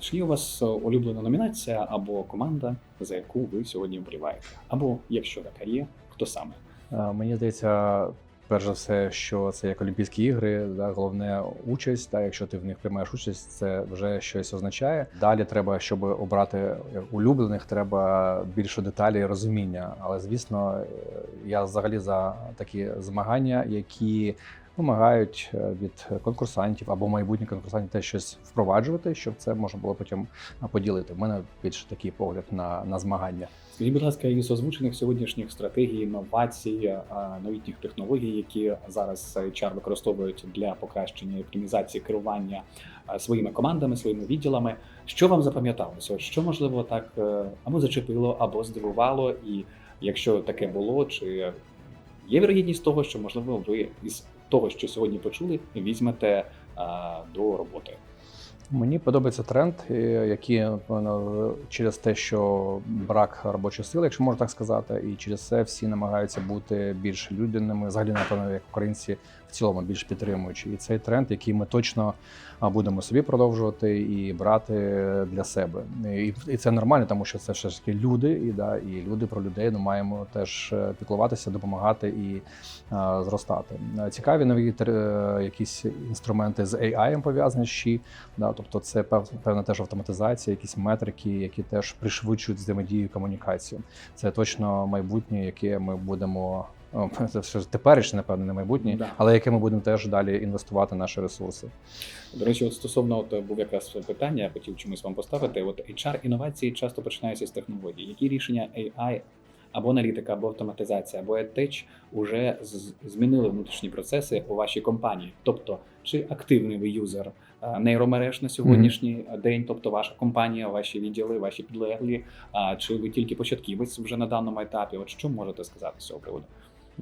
Чи є у вас е, улюблена номінація або команда, за яку ви сьогодні вболіваєте? Або якщо така є, хто саме? Е, Мені здається, перш за все, що це як Олімпійські ігри, да, головне участь. Та якщо ти в них приймаєш участь, це вже щось означає. Далі треба, щоб обрати улюблених, треба більше деталей і розуміння. Але звісно, е, я взагалі за такі змагання, які вимагають е, від конкурсантів або майбутніх конкурсантів теж щось впроваджувати, щоб це можна було потім поділити. У мене більше такий погляд на, на змагання. Скажіть, будь ласка, із озвучених сьогоднішніх стратегій, інновацій, е, новітніх технологій, які зараз HR використовують для покращення і оптимізації керування е, своїми командами, своїми відділами. Що вам запам'яталося? Що можливо так е, або зачепило, або здивувало? І якщо таке було, чи є вірогідність того, що можливо ви із того, що сьогодні почули, візьмете до роботи? Мені подобається тренд, е, який напевно, через те, що брак робочої сили, якщо можна так сказати, і через це всі намагаються бути більш людяними, взагалі, напевно, як українці в цілому більш підтримуючі. І цей тренд, який ми точно будемо собі продовжувати і брати для себе. І, це нормально, тому що це все ж таки люди, і да, і люди про людей. Ну маємо теж е, піклуватися, допомагати і а, зростати. Е, Цікаві нові якісь інструменти з AI пов'язані ЩІ. Да, тобто це певна теж автоматизація, якісь метрики, які теж пришвидшують взаємодію і комунікацію. Це точно майбутнє, яке ми будемо. Це все теперішнє, напевно, не майбутнє, Да. але яке ми будемо теж далі інвестувати наші ресурси. До речі, от стосовно от був якраз питання, я хотів чомусь вам поставити. От HR інновації часто починаються з технологій. Які рішення AI або аналітика, або автоматизація, або EdTech уже змінили внутрішні процеси у вашій компанії? Тобто, чи активний ви юзер е, нейромереж на сьогоднішній день, тобто ваша компанія, ваші відділи, ваші підлеглі, а чи ви тільки початківець вже на даному етапі? От що можете сказати з цього приводу?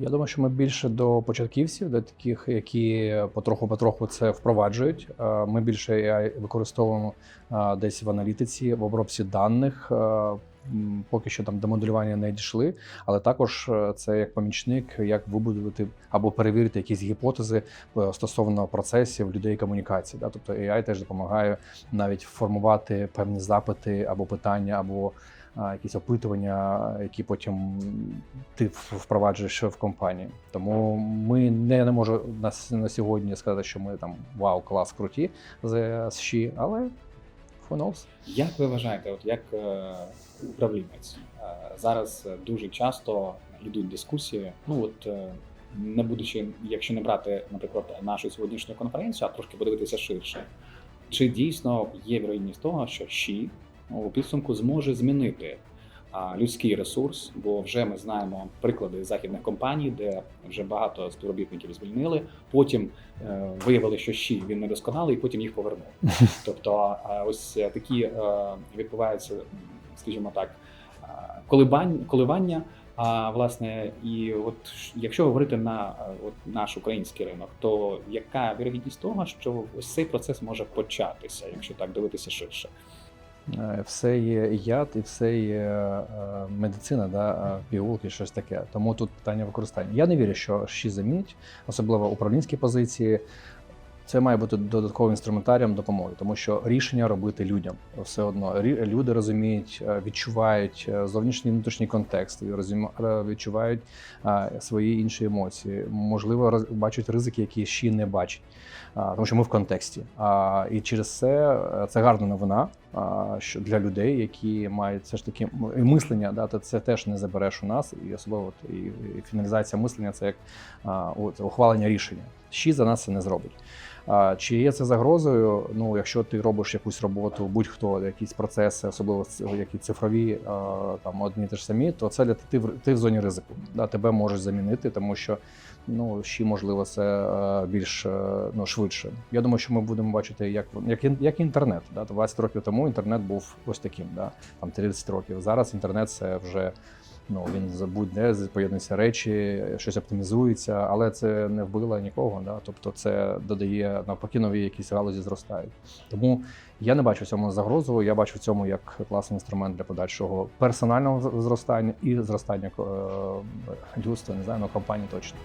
Я думаю, що ми більше до початківців, до таких, які потроху-потроху це впроваджують. Е, Ми більше використовуємо е, десь в аналітиці, в обробці даних. Е, Поки що там до моделювання не дійшли, але також це як помічник, як вибудувати або перевірити якісь гіпотези стосовно процесів людей комунікації. Да? Тобто AI теж допомагає навіть формувати певні запити або питання, або якісь опитування, які потім ти впроваджуєш в компанії. Тому ми не, не можу на, на сьогодні сказати, що ми там вау, клас, круті з СШІ, але who knows. Як ви вважаєте, от як е, управлінець е, зараз дуже часто йдуть дискусії? Ну от е, не будучи, якщо не брати, наприклад, нашу сьогоднішню конференцію, а трошки подивитися ширше, чи дійсно є вірогідність того, що ЩІ у підсумку зможе змінити людський ресурс, бо вже ми знаємо приклади західних компаній, де вже багато співробітників звільнили. Потім е, виявили, що ЩІ він недосконалий, і потім їх повернули. Тобто, ось такі е, відбуваються, скажімо так, коливання. А власне, і от якщо говорити на от наш український ринок, то яка вірогідність того, що ось цей процес може початися, якщо так дивитися ширше? Е, Все є яд і все є е, медицина, да, пігулки, щось таке. Тому тут питання використання. Я не вірю, що щі замінить, особливо управлінські позиції. Це має бути додатковим інструментарієм допомоги, тому що рішення робити людям все одно люди розуміють, е, відчувають е, зовнішній внутрішній контекст, е, відчувають свої інші емоції. Можливо, бачать ризики, які ще не бачать, тому що ми в контексті. І через це це гарна новина. Що для людей, які мають все ж таки мислення, да, то це теж не забереш у нас, і особливо і фіналізація мислення це як ухвалення рішення. Щі за нас це не зробить. Чи є це загрозою? Ну, якщо ти робиш якусь роботу, будь-хто, якісь процеси, особливо які цифрові, там одні ж самі, то це для ти в ти в зоні ризику. Да, тебе можуть замінити, тому що ну ще можливо це більш ну, швидше. Я думаю, що ми будемо бачити, як як, як інтернет. Да? 20 років тому інтернет був ось таким, да? там 30 років. Зараз інтернет це вже. Ну він за будь-де поєднуються речі, щось оптимізується, але це не вбило нікого. Да? Тобто це додає навпаки нові якісь галузі зростають. Тому я не бачу в цьому загрозу. Я бачу в цьому як класний інструмент для подальшого персонального зростання і зростання е, людства, не знаю, ну, компанії точно.